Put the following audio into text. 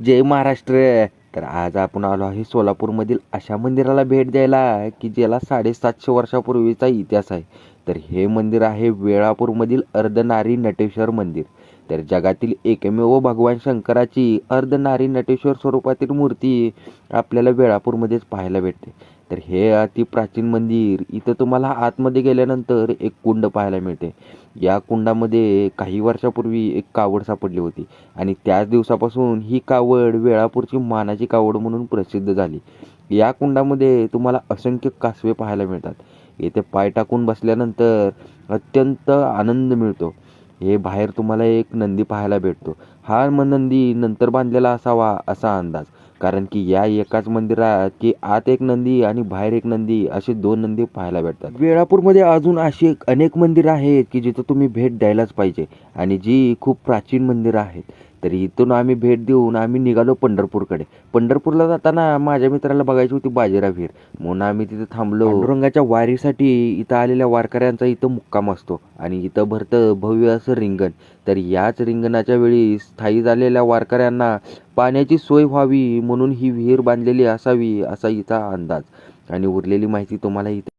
जय महाराष्ट्र. तर आज आपण आलो आहे सोलापूरमधील अशा मंदिराला भेट द्यायला की ज्याला साडेसातशे वर्षापूर्वीचा इतिहास आहे. तर हे मंदिर आहे वेळापूरमधील अर्धनारी नटेश्वर मंदिर. तर जगातील एकमेव भगवान शंकराची अर्धनारी नटेश्वर स्वरूपातील मूर्ती आपल्याला वेळापूरमध्येच पाहायला भेटते. तर हे अति प्राचीन मंदिर इथं तुम्हाला आतमध्ये गेल्यानंतर एक कुंड पाहायला मिळते. या कुंडामध्ये काही वर्षापूर्वी एक कावड सापडली होती आणि त्याच दिवसापासून ही कावड वेळापूरची मानाची कावड म्हणून प्रसिद्ध झाली. या कुंडामध्ये तुम्हाला असंख्य कासवे पाहायला मिळतात. येथे पाय टाकून बसल्यानंतर अत्यंत आनंद मिळतो. हे बाहेर तुम्हाला एक नंदी पाहायला भेटतो. हा म नंदी नंतर बांधलेला असावा असा अंदाज. कारण की या एकाच मंदिरात की आत एक नंदी आणि बाहेर एक नंदी असे दोन नंदी पाहायला भेटतात. वेळापूरमध्ये अजून अशी अनेक मंदिरं आहेत की जिथं तुम्ही भेट द्यायलाच पाहिजे आणि जी खूप प्राचीन मंदिरं आहेत. तर इथून आम्ही भेट देऊन आम्ही निघालो पंढरपूरकडे. पंढरपूरला जाताना माझ्या मित्राला बघायची होती बाजीराव विहीर म्हणून आम्ही तिथे थांबलो. रंगाच्या वारीसाठी इथं आलेल्या वारकऱ्यांचा इथं मुक्काम असतो. आणि इथं भरतं भव्य असं रिंगण. तर याच रिंगणाच्या वेळी स्थायी झालेल्या वारकऱ्यांना पाण्याची सोय व्हावी म्हणून ही विहीर बांधलेली असावी असा इथं अंदाज. आणि उरलेली माहिती तुम्हाला इथे